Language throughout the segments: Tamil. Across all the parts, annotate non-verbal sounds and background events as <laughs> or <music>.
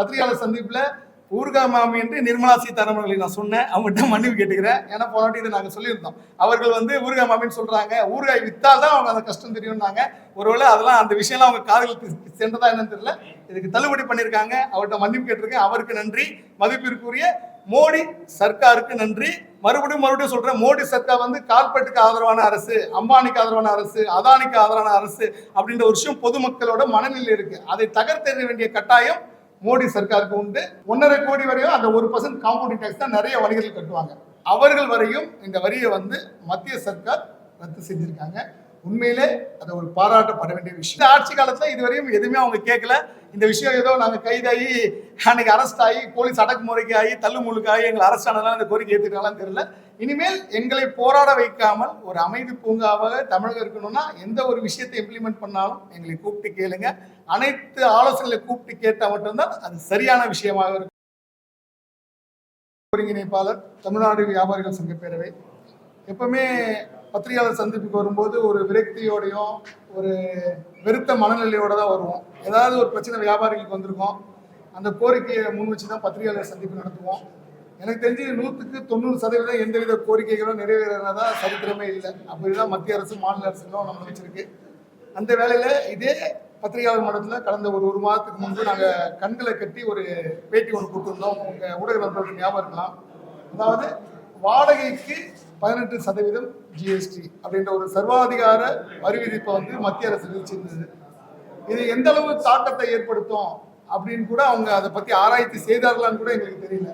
பத்திரிகையாளர் சந்திப்புல ஊர்கா மாமி என்று நிர்மலா சீதாராமன் அவர்களை நான் சொன்னேன். அவங்ககிட்ட மன்னிப்பு கேட்டுக்கிறேன். ஏன்னா போன வாட்டி இதை நாங்கள் சொல்லியிருந்தோம். அவர்கள் வந்து ஊர்கா மாமின்னு சொல்றாங்க. ஊர்காய் வித்தால் தான் அவங்க அந்த கஷ்டம் தெரியும்னாங்க. ஒருவேளை அதெல்லாம் அந்த விஷயம்லாம் அவங்க காதுகள் சென்றதா என்னன்னு தெரியல. இதுக்கு தள்ளுபடி பண்ணியிருக்காங்க. அவர்கிட்ட மன்னிப்பு கேட்டிருக்கேன். அவருக்கு நன்றி. மதிப்பிற்குரிய மோடி சர்க்காருக்கு நன்றி. மறுபடியும் மறுபடியும் சொல்றேன். மோடி சர்க்கார் வந்து கார்பரேட்டுக்கு ஆதரவான அரசு அம்பானிக்கு ஆதரவான அரசு அதானிக்கு ஆதரவான அரசு அப்படின்ற ஒரு விஷயம் பொதுமக்களோட மனநிலை இருக்கு. அதை தகர்த்தெறிய வேண்டிய கட்டாயம் மோடி சர்க்காருக்கு உண்டு. ஒன்றரை கோடி வரையும் அந்த ஒரு பர்சன்ட் காம்பவுண்டிங் டேக்ஸ் தான் நிறைய வணிகர்கள் கட்டுவாங்க. அவர்கள் வரையும் இந்த வரியை வந்து மத்திய சர்க்கார் ரத்து செஞ்சிருக்காங்க. உண்மையிலே அது ஒரு பாராட்டப்பட வேண்டிய விஷயம். இந்த ஆட்சி காலத்துல இதுவரையும் எதுவுமே அவங்க கேட்கல. இந்த விஷயம் ஏதோ நாங்க கைதாகி அன்னைக்கு அரெஸ்ட் ஆகி போலீஸ் அடக்குமுறைக்கு ஆகி தள்ளு முழுக்காகி எங்களை அரெஸ்ட் ஆனதால இந்த கோரிக்கை ஏற்றுக்கலாம் தெரியல. இனிமேல் எங்களை போராட வைக்காமல் ஒரு அமைதி பூங்காவாக தமிழகம் இருக்கணும்னா எந்த ஒரு விஷயத்தை இம்ப்ளிமெண்ட் பண்ணாலும் எங்களை கூப்பிட்டு கேளுங்க. அனைத்து ஆலோசனைகளை கூப்பிட்டு கேட்டால் மட்டும்தான் அது சரியான விஷயமாக இருக்கும். ஒருங்கிணைப்பாளர் தமிழ்நாடு வியாபாரிகள் சங்க பேரவை. எப்பவுமே பத்திரிகையாளர் சந்திப்புக்கு வரும்போது ஒரு விரக்தியோடையும் ஒரு வெறுத்த மனநிலையோட தான் வருவோம். ஏதாவது ஒரு பிரச்சனை வியாபாரிகளுக்கு வந்திருக்கோம் அந்த கோரிக்கையை முன் வச்சு தான் பத்திரிகையாளர் சந்திப்பு நடத்துவோம். எனக்கு தெரிஞ்சு நூற்றுக்கு தொண்ணூறு சதவீதம் எந்தவித கோரிக்கைகளும் நிறைவேறதா சரித்திரமே இல்லை. அப்படிதான் மத்திய அரசு மாநில அரசுகளும் நம்ம வச்சிருக்கு. அந்த வேலையில் இதே பத்திரிகையாளர் மன்றத்தில் கடந்த ஒரு ஒரு மாதத்துக்கு முன்பு நாங்கள் கண்களை கட்டி ஒரு பேட்டி ஒன்று கொடுத்துருந்தோம். உங்கள் ஊடக நண்பர்கள் ஞாபகம் இருக்கலாம். அதாவது வாடகைக்கு பதினெட்டு சதவீதம் ஜிஎஸ்டி அப்படின்ற ஒரு சர்வாதிகார வரி விதிப்பை வந்து மத்திய அரசு விதிச்சிருந்தது இது எந்த அளவு தாக்கத்தை ஏற்படுத்தும் அப்படின்னு கூட அவங்க அதை பத்தி ஆராய்ச்சி செய்தார்களான்னு கூட எங்களுக்கு தெரியல.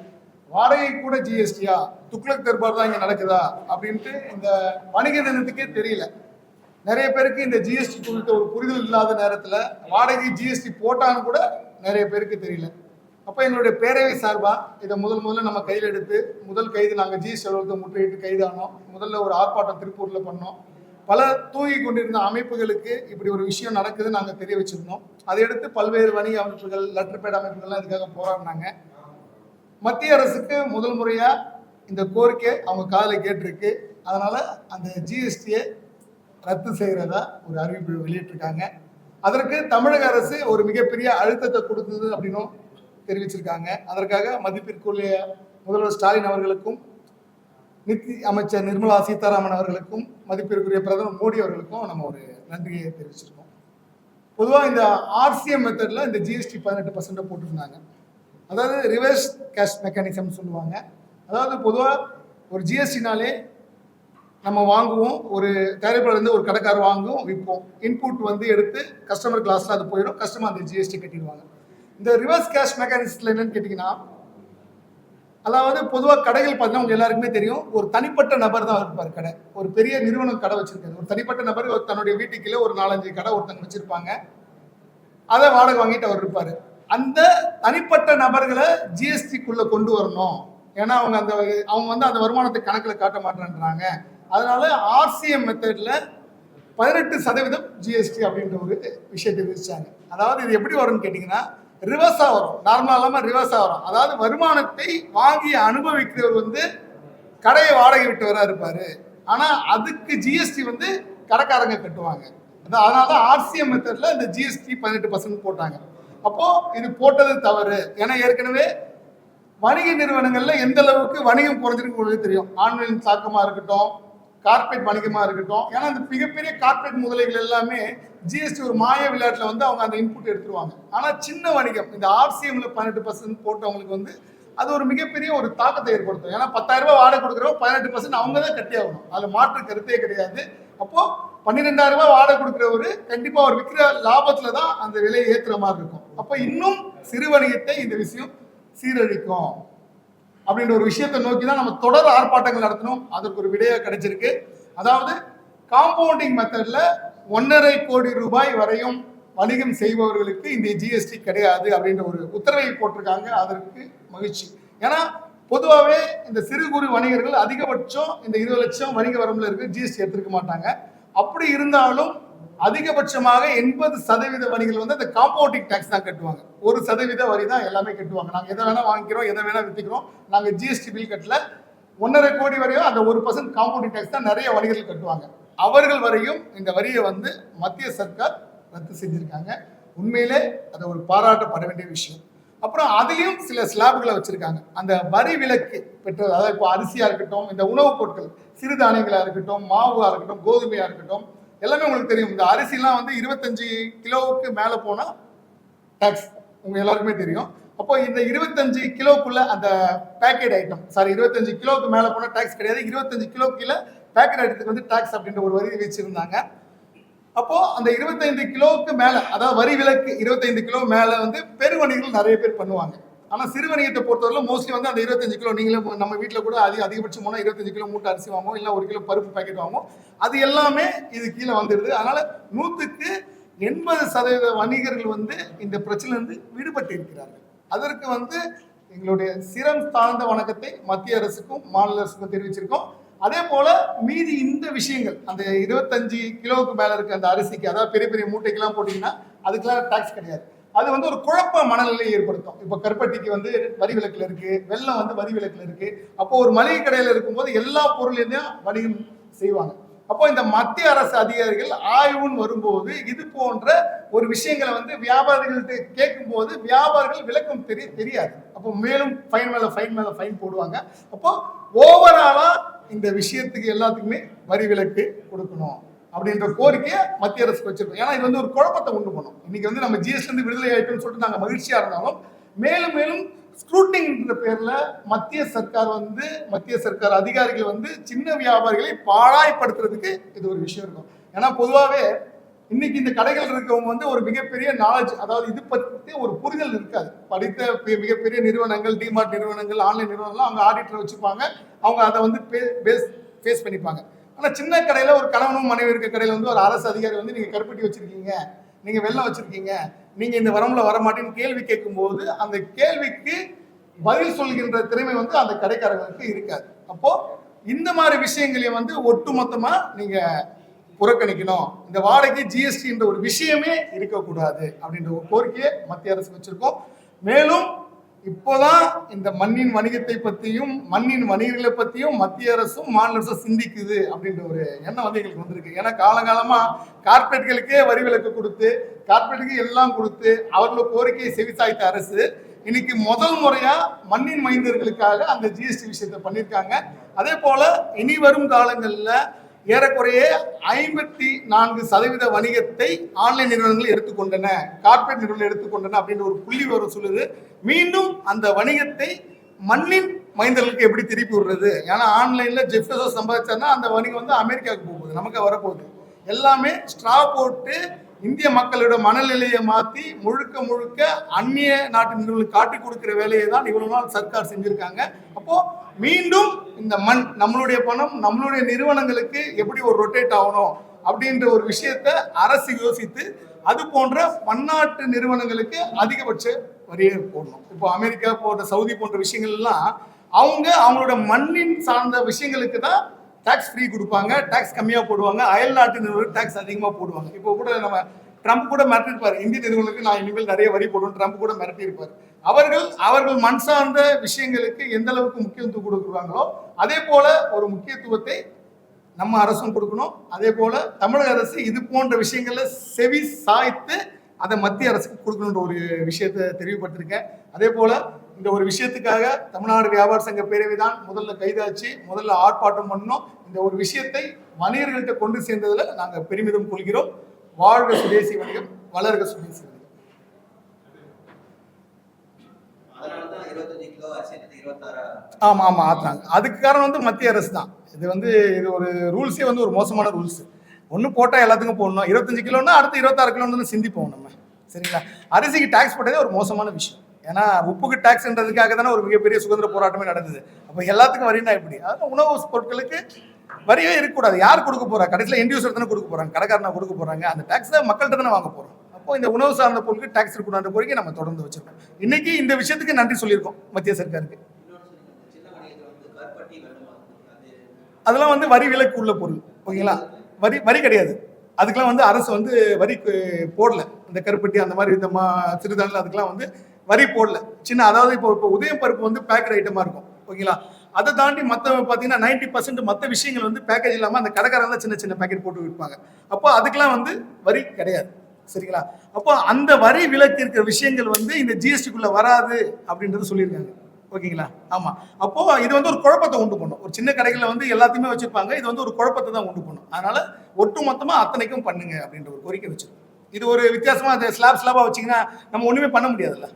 வாடகை கூட ஜிஎஸ்டியா துக்ளக் தர்பார் தான் இங்க நடக்குதா? அப்படின்ட்டு இந்த வணிக தினத்துக்கே தெரியல. நிறைய பேருக்கு இந்த ஜிஎஸ்டி குறித்த ஒரு புரிதல் இல்லாத நேரத்துல வாடகை ஜிஎஸ்டி போட்டான்னு கூட நிறைய பேருக்கு தெரியல. அப்போ எங்களுடைய பேரவை சார்பாக இதை முதல் முதல்ல நம்ம கையில் எடுத்து முதல் கைது நாங்கள் ஜிஎஸ் அலுவலகத்தை முற்றுகையிட்டு கைதானோம். முதல்ல ஒரு ஆர்ப்பாட்டம் திருப்பூரில் பண்ணோம். பல தூங்கி கொண்டிருந்த அமைப்புகளுக்கு இப்படி ஒரு விஷயம் நடக்குதுன்னு நாங்கள் தெரிய வச்சுருந்தோம். அதை எடுத்து பல்வேறு வணிக அமைப்புகள் லெட்டர்பேட் அமைப்புகள்லாம் இதுக்காக போராடினாங்க. மத்திய அரசுக்கு முதல் முறையாக இந்த கோரிக்கை அவங்க காதில் கேட்டிருக்கு. அதனால் அந்த ஜிஎஸ்டியை ரத்து செய்கிறதா ஒரு அறிவிப்பு வெளியிட்டிருக்காங்க. அதற்கு தமிழக அரசு ஒரு மிகப்பெரிய அழுத்தத்தை கொடுத்தது அப்படின்னும் தெரிவிச்சிருக்காங்க. அதற்காக மதிப்பிற்குரிய முதல்வர் ஸ்டாலின் அவர்களுக்கும் நிதி அமைச்சர் நிர்மலா சீதாராமன் அவர்களுக்கும் மதிப்பிற்குரிய பிரதமர் மோடி அவர்களுக்கும் நம்ம ஒரு நன்றியை தெரிவிச்சிருக்கோம். பொதுவாக இந்த ஆர்சிஎம் மெத்தடில் இந்த ஜிஎஸ்டி பதினெட்டு பர்சன்ட்டை போட்டிருந்தாங்க. அதாவது ரிவர்ஸ் கேஷ் மெக்கானிசம் சொல்லுவாங்க. அதாவது பொதுவாக ஒரு ஜிஎஸ்டினாலே நம்ம வாங்குவோம் ஒரு தயாரிப்பாளர்லேருந்து ஒரு கடைக்காரர் வாங்குவோம் விற்போம். இன்புட் வந்து எடுத்து கஸ்டமர் கிளாஸில் அது போயிடும். கஸ்டமர் அந்த ஜிஎஸ்டி கட்டிடுவாங்க. இந்த ரிவர்ஸ் கேஷ் மெக்கானிசத்தில் என்னன்னு கேட்டிங்கன்னா அதாவது பொதுவாக கடைகள் பார்த்தீங்கன்னா உங்க எல்லாருக்குமே தெரியும். ஒரு தனிப்பட்ட நபர் தான் இருப்பார் கடை. ஒரு பெரிய நிறுவனம் கடை வச்சிருக்காரு. ஒரு தனிப்பட்ட நபர் ஒரு தன்னுடைய வீட்டுக்குள்ளே ஒரு நாலஞ்சு கடை ஒருத்தங்க வச்சிருப்பாங்க. அதை வாடகை வாங்கிட்டு அவர் இருப்பார். அந்த தனிப்பட்ட நபர்களை ஜிஎஸ்டிக்குள்ளே கொண்டு வரணும். ஏன்னா அவங்க அந்த அவங்க வந்து அந்த வருமானத்தை கணக்கில் காட்ட மாட்டேன்றாங்க. அதனால ஆர்சிஎம் மெத்தடில் பதினெட்டு சதவீதம் ஜிஎஸ்டி அப்படின்ற ஒரு விஷயத்தை விதிச்சாங்க. அதாவது இது எப்படி வரும்னு கேட்டிங்கன்னா ரிவர்ஸாக வரும். நார்மலாக இல்லாமல் ரிவர்ஸாக வரும். அதாவது வருமானத்தை வாங்கி அனுபவிக்கிறவர் வந்து கடையை வாடகை விட்டவராக இருப்பார் ஆனால் அதுக்கு ஜிஎஸ்டி வந்து கடைக்காரங்க கட்டுவாங்க. அதான் அதனால தான் ஆர்சிஎம் மெத்தடில் இந்த ஜிஎஸ்டி பதினெட்டு பர்சன்ட் போட்டாங்க. அப்போது இது போட்டது தவறு. ஏன்னா ஏற்கனவே வணிக நிறுவனங்களில் எந்த அளவுக்கு வணிகம் குறைஞ்சிருக்கு உங்களுக்கு தெரியும். ஆன்லைன் தாக்கமாக இருக்கட்டும் கார்ப்பரேட் வணிகமா இருக்கட்டும். ஏன்னா இந்த மிகப்பெரிய கார்ப்பரேட் முதலைகள் எல்லாமே ஜிஎஸ்டி ஒரு மாய விளையாட்டில் வந்து அவங்க அந்த இன்புட் எடுத்துருவாங்க. ஆனா சின்ன வணிகம் இந்த ஆர்சிஎம்ல பதினெட்டு பர்சன்ட் போட்டவங்களுக்கு வந்து அது ஒரு மிகப்பெரிய ஒரு தாக்கத்தை ஏற்படுத்தும். ஏன்னா பத்தாயிரம் ரூபாய் வாடகை கொடுக்குறோம் பதினெட்டு பர்சன்ட் அவங்க தான் கட்டியாகணும் அதில் மாற்று கருத்தே கிடையாது. அப்போ பன்னிரெண்டாயிரம் ரூபாய் வாடகை கொடுக்குறவரு கண்டிப்பாக அவர் விற்கிற லாபத்தில் தான் அந்த விலையை ஏற்றுற மாதிரி இருக்கும். அப்போ இன்னும் சிறு வணிகத்தை இந்த விஷயம் சீரழிக்கும். அப்படின்ற ஒரு விஷயத்தை நோக்கி தான் நம்ம தொடர் ஆர்ப்பாட்டங்கள் நடத்தணும். அதற்கு ஒரு விடையாக கிடைச்சிருக்கு. அதாவது காம்பவுண்டிங் மெத்தடில் ஒன்றரை கோடி ரூபாய் வரையும் வணிகம் செய்பவர்களுக்கு இந்த ஜிஎஸ்டி கிடையாது அப்படின்ற ஒரு உத்தரவை போட்டிருக்காங்க. அதற்கு மகிழ்ச்சி. ஏன்னா பொதுவாகவே இந்த சிறு குறு வணிகர்கள் அதிகபட்சம் இந்த இருபது லட்சம் வணிக வரம்பில் இருக்கு ஜிஎஸ்டி எடுத்துருக்க மாட்டாங்க. அப்படி இருந்தாலும் அதிகபட்சமாக எண்பது சதவீத வரிகள் வந்து அந்த காம்பவுண்டிங் டேக்ஸ் தான் கட்டுவாங்க. ஒரு சதவீத வரி தான் எல்லாமே கட்டுவாங்க. நாங்கள் எதை வேணால் வாங்கிக்கிறோம் எதை வேணால் விற்றுக்கிறோம் நாங்கள் ஜிஎஸ்டி பில் கட்டல. ஒன்றரை கோடி வரையும் அந்த ஒரு பர்சன்ட் காம்பவுண்டிங் டேக்ஸ் தான் நிறைய வரிகள் கட்டுவாங்க. அவர்கள் வரையும் இந்த வரியை வந்து மத்திய சர்க்கார் ரத்து செஞ்சுருக்காங்க. உண்மையிலே அதை ஒரு பாராட்டப்பட வேண்டிய விஷயம். அப்புறம் அதிலையும் சில ஸ்லாப்களை வச்சுருக்காங்க. அந்த வரி விலக்கு பெற்றது அதாவது இப்போ அரிசியாக இருக்கட்டும் இந்த உணவுப் பொருட்கள் சிறுதானியங்களாக இருக்கட்டும் மாவாக இருக்கட்டும் கோதுமையாக இருக்கட்டும் எல்லாமே உங்களுக்கு தெரியும். இந்த அரிசிலாம் வந்து இருபத்தஞ்சு கிலோவுக்கு மேலே போனால் டேக்ஸ் உங்க எல்லாருக்குமே தெரியும். அப்போ இந்த இருபத்தஞ்சு கிலோக்குள்ள அந்த பேக்கெட் ஐட்டம் சாரி இருபத்தஞ்சு கிலோவுக்கு மேலே போனால் டேக்ஸ் கிடையாது. இருபத்தஞ்சு கிலோ கீழே பேக்கெட் ஐட்டத்துக்கு வந்து டேக்ஸ் அப்படின்ற ஒரு வரி வச்சிருந்தாங்க. அப்போ அந்த இருபத்தைந்து கிலோவுக்கு மேலே அதாவது வரி விலக்கு இருபத்தைந்து கிலோ மேலே வந்து பெருவணிகள் நிறைய பேர் பண்ணுவாங்க. ஆனால் சிறு வணிகத்தை பொறுத்தவரை மோஸ்ட்லி வந்து அந்த இருபத்தஞ்சு கிலோ நீங்களே நம்ம வீட்டில் கூட அதிக அதிகபட்சம் போனால் இருபத்தஞ்சு கிலோ மூட்டை அரிசி வாங்குவோம் இல்லை ஒரு கிலோ பருப்பு பாக்கெட் வாங்குவோம். அது எல்லாமே இது கீழே வந்துடுது அதனால் நூற்றுக்கு எண்பது சதவீத வணிகர்கள் வந்து இந்த பிரச்சனையிலிருந்து விடுபட்டு இருக்கிறார்கள். அதற்கு வந்து எங்களுடைய சிரம் தாழ்ந்த வணக்கத்தை மத்திய அரசுக்கும் மாநில அரசுக்கும் தெரிவிச்சிருக்கோம். அதே போல மீதி இந்த விஷயங்கள் அந்த இருபத்தஞ்சு கிலோவுக்கு மேல இருக்க அந்த அரிசிக்கு அதாவது பெரிய பெரிய மூட்டைக்கெல்லாம் போட்டீங்கன்னா அதுக்கெல்லாம் டாக்ஸ் கிடையாது. அது வந்து ஒரு குழப்ப மனநிலையை ஏற்படுத்தும். இப்போ கருப்பட்டிக்கு வந்து வரி விளக்கில் இருக்கு வெள்ளம் வந்து வரி விளக்கில் இருக்கு. அப்போ ஒரு மளிகை கடையில் இருக்கும்போது எல்லா பொருளையும் வணிகம் செய்வாங்க. அப்போ இந்த மத்திய அரசு அதிகாரிகள் ஆய்வுன்னு வரும்போது இது போன்ற ஒரு விஷயங்களை வந்து வியாபாரிகள்கிட்ட கேட்கும்போது வியாபாரிகள் விளக்கம் தெரிய தெரியாது. அப்போ மேலும் ஃபைன் மேலே ஃபைன் மேலே ஃபைன் போடுவாங்க. அப்போ ஓவராலாக இந்த விஷயத்துக்கு எல்லாத்துக்குமே வரி விலக்கு கொடுக்கணும். அப்படின்ற கோரிக்கையை மத்திய அரசுக்கு வச்சிருக்கோம். ஏன்னா இது வந்து ஒரு குழப்பத்தை உண்டு பண்ணும். இன்னைக்கு வந்து நம்ம ஜிஎஸ்டி வந்து விடுதலை ஆயிட்டோம்னு சொல்லிட்டு நாங்கள் மகிழ்ச்சியா இருந்தாலும் மேலும் மேலும் ஸ்க்ரூட்டிங்கிற பேர்ல மத்திய சர்க்கார் வந்து மத்திய சர்க்கார் அதிகாரிகள் வந்து சின்ன வியாபாரிகளை பாழாய்ப்படுத்துறதுக்கு இது ஒரு விஷயம் இருக்கும். ஏன்னா பொதுவாகவே இன்னைக்கு இந்த கடைகள் இருக்கவங்க வந்து ஒரு மிகப்பெரிய நாலேஜ் அதாவது இது பற்றி ஒரு புரிதல் இருக்காது. படித்த பெ- மிகப்பெரிய நிறுவனங்கள் டிமார்ட் நிறுவனங்கள் ஆன்லைன் நிறுவனங்கள்லாம் அவங்க ஆடிட்டர் வச்சுப்பாங்க. அவங்க அதை வந்து பேஸ் ஃபேஸ் பண்ணிப்பாங்க. ஆனா சின்ன கடையில ஒரு கணவனும் மனைவி இருக்க கடையில வந்து ஒரு அரசு அதிகாரி வந்து நீங்க கருப்பட்டி வச்சிருக்கீங்க. நீங்க வெள்ளம் வச்சிருக்கீங்க. நீங்க இந்த வரம்புல வர மாட்டேன்னு கேள்வி கேட்கும்போது அந்த கேள்விக்கு பதில் சொல்கின்ற திறமை வந்து அந்த கடைக்காரர்களுக்கு இருக்காது. அப்போ இந்த மாதிரி விஷயங்களையும் வந்து ஒட்டுமொத்தமா நீங்க புறக்கணிக்கணும். இந்த வாடகை ஜிஎஸ்டின்ற ஒரு விஷயமே இருக்கக்கூடாது அப்படின்ற ஒரு கோரிக்கையை மத்திய அரசு வச்சிருக்கோம். மேலும் இப்போதான் இந்த மண்ணின் வணிகத்தை பத்தியும் மண்ணின் வணிகர்களை பத்தியும் மத்திய அரசும் மாநில அரசும் சிந்திக்குது அப்படின்ற ஒரு எண்ணம் வந்து எங்களுக்கு வந்திருக்கு. ஏன்னா காலங்காலமா கார்ப்பரேட்களுக்கே வரி விலக்கு கொடுத்து கார்பரேட்டுக்கு எல்லாம் கொடுத்து அவர்களோட கோரிக்கையை செவிசாய்த்த அரசு இன்னைக்கு முதல் முறையா மண்ணின் மைந்தர்களுக்காக அந்த ஜிஎஸ்டி விஷயத்தை பண்ணியிருக்காங்க. அதே போல இனி வரும் காலங்களில் ஏறக்குறைய ஐம்பத்தி நான்கு சதவீத வணிகத்தை ஆன்லைன் நிறுவனங்கள் எடுத்துக்கொண்டன. கார்பரேட் நிறுவனங்கள் எடுத்துக்கொண்டன அப்படின்ற ஒரு புள்ளி விவரம் சொல்லுது. மீண்டும் அந்த வணிகத்தை மண்ணின் மைந்தர்களுக்கு எப்படி திருப்பி விடுறது? ஏன்னா ஆன்லைன்ல ஜெஃப்டோ சம்பாதிச்சாருன்னா அந்த வணிகம் வந்து அமெரிக்காவுக்கு போகுது. நமக்கு வரப்போகுது. எல்லாமே ஸ்ட்ரா போட்டு இந்திய மக்களோட மனநிலையை மாத்தி முழுக்க முழுக்க அந்நிய நாட்டு நிறுவனங்களுக்கு காட்டி கொடுக்கிற வேலையை தான் இவ்வளவு நாள் சர்க்கார் செஞ்சிருக்காங்க. அப்போ மீண்டும் இந்த மண் நம்மளுடைய பணம் நம்மளுடைய நிறுவனங்களுக்கு எப்படி ஒரு ரொட்டேட் ஆகணும் அப்படின்ற ஒரு விஷயத்த அரசு யோசித்து அது போன்ற பன்னாட்டு நிறுவனங்களுக்கு அதிகபட்ச வரியை போடணும். இப்போ அமெரிக்கா போன்ற சவுதி போன்ற விஷயங்கள் எல்லாம் அவங்க அவங்களோட மண்ணின் சார்ந்த விஷயங்களுக்கு தான் டேக்ஸ் ஃப்ரீ கொடுப்பாங்க டேக்ஸ் கம்மியாக போடுவாங்க அயல் நாட்டு நிறுவனம் டேக்ஸ் அதிகமாக போடுவாங்க. இப்போ கூட நம்ம ட்ரம்ப் கூட மிரட்டிருப்பார் இந்திய நிறுவனங்களுக்கு நான் இனிமேல் நிறைய வரி போடுவேன். ட்ரம்ப் கூட மிரட்டியிருப்பார். அவர்கள் அவர்கள் மண் சார்ந்த விஷயங்களுக்கு எந்த அளவுக்கு முக்கியத்துவம் கொடுக்குறாங்களோ அதே போல ஒரு முக்கியத்துவத்தை நம்ம அரசும் கொடுக்கணும். அதே போல தமிழக அரசு இது போன்ற விஷயங்கள்ல செவி சாய்த்து அதை மத்திய அரசுக்கு கொடுக்கணுன்ற ஒரு விஷயத்தை தெளிவுபடுத்திருக்கேன் அதே போல இந்த ஒரு விஷயத்துக்காக தமிழ்நாடு வியாபார சங்க பேரவை தான் முதல்ல கைதாச்சு முதல்ல ஆர்ப்பாட்டம் பண்ணோம். இந்த ஒரு விஷயத்தை வணிகர்கள்ட்ட கொண்டு சேர்ந்ததுல நாங்க பெருமிதம் கொள்கிறோம். வாழ்க சுதேசி வணிகம் வளர்க சுதேசி வணிகம். அதனாலதான் இருபத்தஞ்சு கிலோ அரிசி இருபத்தாறு? ஆமா ஆமா ஆத்துறாங்க. அதுக்கு காரணம் வந்து மத்திய அரசு தான். இது வந்து இது ஒரு ரூல்ஸே வந்து ஒரு மோசமான ரூல்ஸ். ஒன்று போட்டால் எல்லாத்துக்கும் போடணும். இருபத்தஞ்சு கிலோன்னா அடுத்து இருபத்தாறு கிலோன்னு சிந்திப்போம் நம்ம. சரிங்களா? அரிசிக்கு டாக்ஸ் போட்டதே ஒரு மோசமான விஷயம். ஏன்னா உப்புக்கு டாக்ஸ்ன்றதுக்காக தானே ஒரு மிகப்பெரிய சுதந்திர போராட்டமே நடந்தது. அப்போ எல்லாத்துக்கும் வரினா எப்படி? அதான் உணவு பொருட்களுக்கு வரியே இருக்கக்கூடாது. யார் கொடுக்க போறா? கடைசியில் எண்ட் தானே கொடுக்க போறாங்க. கடைக்காரனா கொடுக்க போறாங்க. அந்த டாக்ஸை மக்கள்கிட்ட தானே வாங்க போறோம். அப்போ இந்த உணவு சார்ந்த பொருளுக்கு டாக்ஸ் இருக்கணுன்ற கோரிக்கை நம்ம தொடர்ந்து வச்சிருக்கோம். இன்னைக்கு இந்த விஷயத்துக்கு நன்றி சொல்லியிருக்கோம் மத்திய சர்க்காருக்கு. அதெல்லாம் வந்து வரி விலக்கு உள்ள பொருள். ஓகேங்களா? வரி வரி கிடையாது. அதுக்கெல்லாம் வந்து அரசு வந்து வரி போடல. இந்த கருப்பட்டி அந்த மாதிரி இந்த மா சிறுதானில் அதுக்கெல்லாம் வந்து வரி போடல. சின்ன அதாவது இப்போ இப்போ உதயம் பருப்பு வந்து பேக்கட் ஐட்டமா இருக்கும். ஓகேங்களா? அதை தாண்டி மற்ற பார்த்தீங்கன்னா நைன்டி பர்சன்ட் மற்ற விஷயங்கள் வந்து பேக்கேஜ் இல்லாமல் அந்த கடைக்காரங்க தான் சின்ன சின்ன பேக்கெட் போட்டு விற்பாங்க. அப்போ அதுக்கெல்லாம் வந்து வரி கிடையாது. சரிங்களா? அப்போ அந்த வரி விலக்கு இருக்கிற விஷயங்கள் வந்து இந்த ஜிஎஸ்டிக்குள்ள வராது அப்படின்றது சொல்லியிருக்காங்க. ஓகேங்களா? ஆமா. அப்போ இது வந்து ஒரு குழப்பத்தை உண்டு பண்ணும். ஒரு சின்ன கடைகளில் வந்து எல்லாத்தையுமே வச்சிருப்பாங்க. இது வந்து ஒரு குழப்பத்தை தான் உண்டு பண்ணும். அதனால ஒட்டு மொத்தமாக அத்தனைக்கும் பண்ணுங்க அப்படின்ற ஒரு கோரிக்கை வச்சிருக்கோம். இது ஒரு வித்தியாசமா அந்த ஸ்லாப் ஸ்லாபா வச்சீங்கன்னா நம்ம ஒண்ணுமே பண்ண முடியாதுல்ல.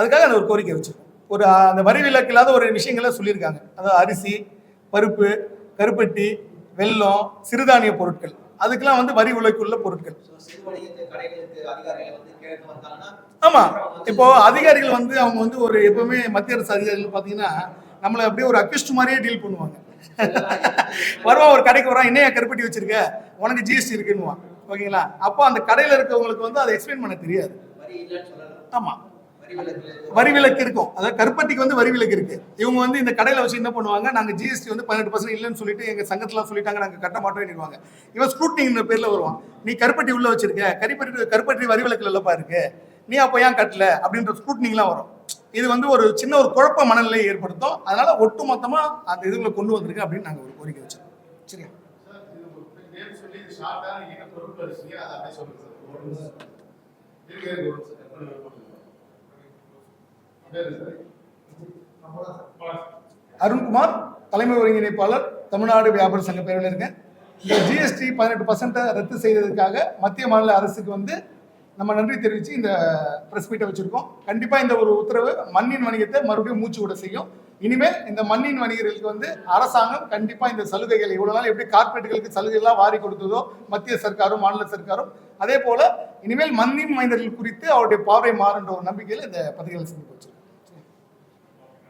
அதுக்காக அந்த ஒரு கோரிக்கை வச்சிருக்கோம் ஒரு அந்த வரி விலக்கு இல்லாத ஒரு விஷயங்களை சொல்லியிருக்காங்க. அதாவது அரிசி பருப்பு கருப்பட்டி வெல்லம் சிறுதானிய பொருட்கள். அதுக்கெல்லாம் வந்து வரி விலக்குள்ள பொருட்கள். So, சிறு வணிகத்து கடைகளுக்கு அதிகாரிகள் வந்து கேட்க வந்தாங்கன்னா ஆமா. அப்புறம் வந்து இப்போ அதிகாரிகள் வந்து அவங்க வந்து ஒரு எப்பவுமே மத்திய அரசு அதிகாரிகள் பாத்தீங்கன்னா நம்மளை அப்படியே ஒரு அக்யூஸ்ட் மாதிரியே டீல் பண்ணுவாங்க. <laughs> வருவான் ஒரு கடைக்கு வரான் என்னையா கருப்பட்டி வச்சிருக்க? உனக்கு ஜிஎஸ்டி இருக்குன்னுவான். ஓகேங்களா? அப்போ அந்த கடையில இருக்கவங்களுக்கு வந்து அதை எக்ஸ்பிளைன் பண்ண தெரியாது. வரி இல்லைன்னு சொல்லலாம் ஆமா. வரி விலக்கு இருக்கும். அதாவது கருப்பட்டிக்கு வந்து வரி விலக்கு இருக்கு. இவங்க வந்து இந்த கடையில வச்சு என்ன பண்ணுவாங்க? நாங்க ஜிஎஸ்டி வந்து பதினெட்டு பர்சன்ட் இல்லைன்னு சொல்லிட்டு எங்க சங்கத்துல சொல்லிட்டாங்க. நாங்க கட்ட மாட்டோம் இவன் ஸ்க்ரூட்டிங்கிற பேர்ல வருவான். நீ கருப்பட்டி உள்ள வச்சிருக்க. கருப்பட்டி கருப்பட்டி வரி விலக்குல இல்லப்பா இருக்கு நீ அப்போ ஏன் கட்டல? அப்படின்ற ஸ்க்ரூட்னிங்லாம் வரும். இது வந்து ஒரு சின்ன ஒரு குழப்ப மனநிலையை ஏற்படுத்தும். அதனால ஒட்டு மொத்தமா அந்த இதுல கொண்டு வந்திருக்கு அப்படின்னு நாங்க ஒரு கோரிக்கை வச்சிருக்கோம். சரியா? சொல்லி ஷார்ட்டா நீங்க பொருட்கள் அருண்குமார் தலைமை ஒருங்கிணைப்பாளர் தமிழ்நாடு வியாபார சங்க பேரவையில் இருக்கேன். இந்த ஜிஎஸ்டி பதினெட்டு பர்சன்ட்டை ரத்து செய்ததுக்காக மத்திய மாநில அரசுக்கு வந்து நம்ம நன்றி தெரிவித்து இந்த ப்ரெஸ் மீட்டை வச்சுருக்கோம். கண்டிப்பாக இந்த ஒரு உத்தரவு மண்ணின் வணிகத்தை மறுபடியும் மூச்சு விட செய்யும். இனிமேல் இந்த மண்ணின் வணிகர்களுக்கு வந்து அரசாங்கம் கண்டிப்பாக இந்த சலுகைகள் இவ்வளோ நாள் எப்படி கார்பரேட்டுகளுக்கு சலுகைகள்லாம் வாரி கொடுத்ததோ மத்திய சர்க்காரும் மாநில சர்க்காரும் அதே போல் இனிமேல் மண்ணின் மனிதர்கள் குறித்து அவருடைய பார்வை மாறுன்ற ஒரு நம்பிக்கையில் இந்த பத்திரிகைகளை செஞ்சு வச்சிருக்கோம் இருக்கு, இருக்கு, இருக்கு. போதுமா? ஓகே.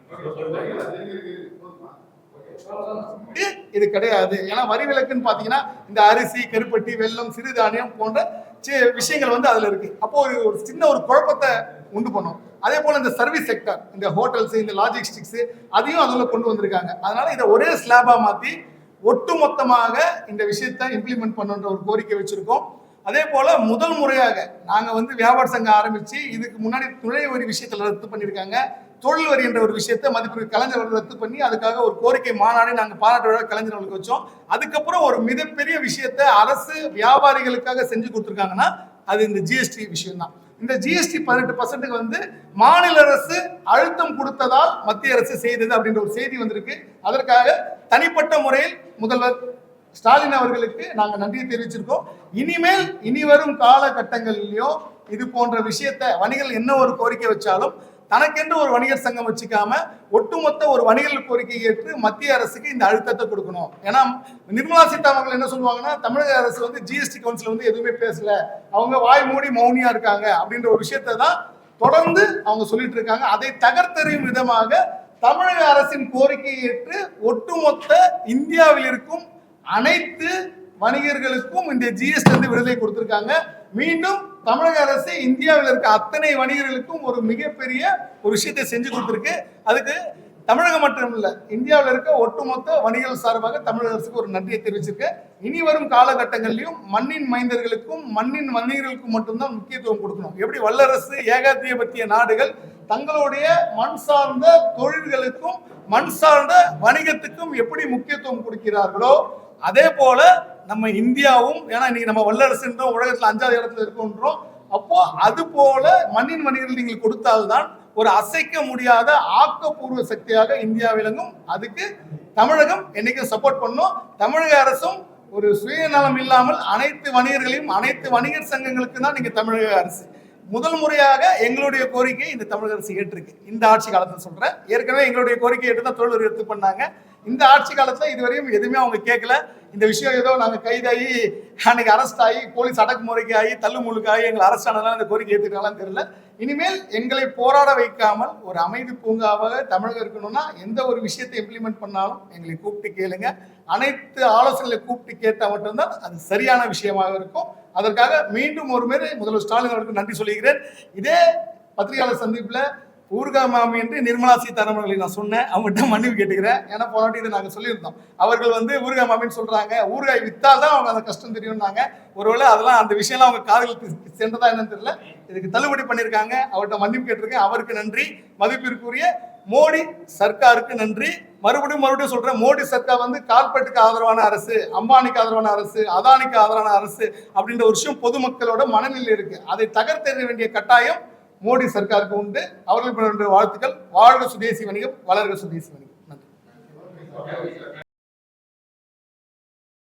இது- கிடையாது. ஏன்னா வரி விலக்குன்னு பாத்தீங்கன்னா இந்த அரிசி கருப்பட்டி வெல்லம் சிறுதானியம் போன்ற சி- விஷயங்கள் வந்து அதுல இருக்கு. அப்போ ஒரு ஒரு சின்ன ஒரு குழப்பத்தை உண்டு பண்ணும். அதே போல இந்த சர்வீஸ் செக்டர் இந்த ஹோட்டல்ஸ் இந்த லாஜிஸ்டிக்ஸ் அதையும் அதுல கொண்டு வந்திருக்காங்க. அதனால இதை ஒரே ஸ்லாபா மாத்தி ஒட்டுமொத்தமாக இந்த விஷயத்த இம்ப்ளிமெண்ட் பண்ணுன்ற ஒரு கோரிக்கை வச்சிருக்கோம். அதே போல முதல் முறையாக நாங்க வந்து வியாபார சங்கம் ஆரம்பிச்சு இதுக்கு முன்னாடி துணை ஒரு விஷயத்துல ரத்து பண்ணியிருக்காங்க. தொழில் வரி என்ற ஒரு விஷயத்தை மதிப்பு கலைஞர் ரத்து பண்ணி அதுக்காக ஒரு கோரிக்கை மாநாடு நாங்கள் பாராட்டு கலைஞர்களுக்கு வச்சோம். அதுக்கப்புறம் ஒரு மிகப்பெரிய விஷயத்தை அரசு வியாபாரிகளுக்காக செஞ்சு கொடுத்துருக்காங்கன்னா அது இந்த ஜிஎஸ்டி விஷயம் தான் இந்த ஜிஎஸ்டி பதினெட்டு பர்சன்ட்டுக்கு வந்து மாநில அரசு அழுத்தம் கொடுத்ததால் மத்திய அரசு செய்தது அப்படின்ற ஒரு செய்தி வந்திருக்கு. அதற்காக தனிப்பட்ட முறையில் முதல்வர் ஸ்டாலின் அவர்களுக்கு நாங்கள் நன்றியை தெரிவிச்சிருக்கோம். இனிமேல் இனி வரும் காலகட்டங்களிலும் இது போன்ற விஷயத்தை வணிகர்கள் என்ன ஒரு கோரிக்கை வச்சாலும் தனக்கென்று ஒரு வணிகர் சங்கம் வச்சுக்காம ஒட்டுமொத்த ஒரு வணிகர் கோரிக்கை ஏற்று மத்திய அரசுக்கு இந்த அழுத்தத்தை கொடுக்கணும். ஏன்னா நிர்மலா சீதாராமன் என்ன சொல்லுவாங்கன்னா தமிழக அரசு வந்து ஜிஎஸ்டி கவுன்சில் வந்து எதுவுமே பேசல. அவங்க வாய் மூடி மௌனியா இருக்காங்க அப்படின்ற ஒரு விஷயத்தை தான் தொடர்ந்து அவங்க சொல்லிட்டு இருக்காங்க. அதை தகர்த்தெறியும் விதமாக தமிழக அரசின் கோரிக்கையை ஏற்று ஒட்டுமொத்த இந்தியாவில் இருக்கும் அனைத்து வணிகர்களுக்கும் இந்த ஜிஎஸ்டி வந்து விடுதலை கொடுத்திருக்காங்க. மீண்டும் தமிழக அரசு இந்தியாவில் இருக்க அத்தனை வணிகர்களுக்கும் ஒரு மிகப்பெரிய ஒரு விஷயத்தை செஞ்சு கொடுத்துருக்கு. அதுக்கு தமிழகம் மட்டும் இல்லை இந்தியாவில் இருக்க ஒட்டுமொத்த வணிகர்கள் சார்பாக தமிழக அரசுக்கு ஒரு நன்றியை தெரிவிச்சிருக்கேன் இனி வரும் காலகட்டங்களிலும் மண்ணின் மைந்தர்களுக்கும் மண்ணின் வணிகர்களுக்கும் மட்டும்தான் முக்கியத்துவம் கொடுக்கணும். எப்படி வல்லரசு ஏகாதிபத்திய நாடுகள் தங்களுடைய மண் சார்ந்த தொழில்களுக்கும் மண் சார்ந்த வணிகத்துக்கும் எப்படி முக்கியத்துவம் கொடுக்கிறார்களோ அதே போல நம்ம இந்தியாவும் ஏன்னா இன்னைக்கு நம்ம வல்லரசுன்றோம் உலகத்துல அஞ்சாவது இடத்துல இருக்கோன்றோம். அப்போ அது போல மண்ணின் வணிகர்கள் நீங்கள் கொடுத்தால்தான் ஒரு அசைக்க முடியாத ஆக்கப்பூர்வ சக்தியாக இந்தியா விளங்கும். அதுக்கு தமிழகம் என்னைக்கும் சப்போர்ட் பண்ணும். தமிழக அரசும் ஒரு சுயநலம் இல்லாமல் அனைத்து வணிகர்களையும் அனைத்து வணிகர் சங்கங்களுக்கு தான் நீங்க தமிழக அரசு. முதல் முறையாக எங்களுடைய கோரிக்கை இந்த தமிழக அரசு ஏற்றிருக்கு. இந்த ஆட்சி காலத்தில் சொல்றேன். ஏற்கனவே எங்களுடைய கோரிக்கை ஏற்று தான் தொழில் எடுத்து பண்ணாங்க. இந்த ஆட்சி காலத்துல இதுவரையும் எதுவுமே அவங்க கேட்கல இந்த விஷயம் ஏதோ நாங்க கைதாகி அன்னைக்கு அரெஸ்ட் ஆகி போலீஸ் அடக்குமுறைக்கு ஆகி தள்ளுமுழுக்காகி எங்களை அரெஸ்ட் ஆனதால இந்த கோரிக்கை ஏற்றுக்கலாம் தெரியல. இனிமேல் எங்களை போராட வைக்காமல் ஒரு அமைதி பூங்காவாக தமிழகம் இருக்கணும்னா எந்த ஒரு விஷயத்தை இம்ப்ளிமெண்ட் பண்ணாலும் எங்களை கூப்பிட்டு கேளுங்க. அனைத்து ஆலோசனைகளை கூப்பிட்டு கேட்டால் மட்டும்தான் அது சரியான விஷயமாக இருக்கும். அதற்காக மீண்டும் ஒரு முறை முதல்வர் ஸ்டாலின் அவர்களுக்கு நன்றி சொல்லுகிறேன் இதே பத்திரிகையாளர் சந்திப்பில் ஊர்கா மாமி என்று நிர்மலா சீதாராமன் நான் சொன்னேன். அவங்ககிட்ட மன்னிப்பு கேட்டுக்கிறேன். ஏன்னா போராட்டி இதை நாங்கள் சொல்லியிருந்தோம். அவர்கள் வந்து ஊர்கா மாமின்னு சொல்கிறாங்க ஊர்காய் வித்தால் தான் அவங்க அந்த கஷ்டம் தெரியும்னாங்க. ஒருவேளை அதெல்லாம் அந்த விஷயம்லாம் அவங்க காதலுக்கு சென்றதா என்னன்னு தெரியல. இதுக்கு தள்ளுபடி பண்ணியிருக்காங்க. அவர்கிட்ட மன்னிப்பு கேட்டிருக்கேன். அவருக்கு நன்றி. மதிப்பிற்குரிய மோடி சர்க்காருக்கு நன்றி. மறுபடியும் மறுபடியும் சொல்றேன். மோடி சர்க்கார் வந்து கார்பரேட்டுக்கு ஆதரவான அரசு அம்பானிக்கு ஆதரவான அரசு அதானிக்கு ஆதரவான அரசு அப்படின்ற ஒரு விஷயம் பொதுமக்களோட மனநிலை இருக்கு. அதை தகர்த்தெற வேண்டிய கட்டாயம் மோடி சர்க்காருக்கு உண்டு அவர்களுக்கு வாழ்த்துக்கள். வாழ்க சுதேசி வணிகம் வளர்க சுதேசி வணிகம். நன்றி.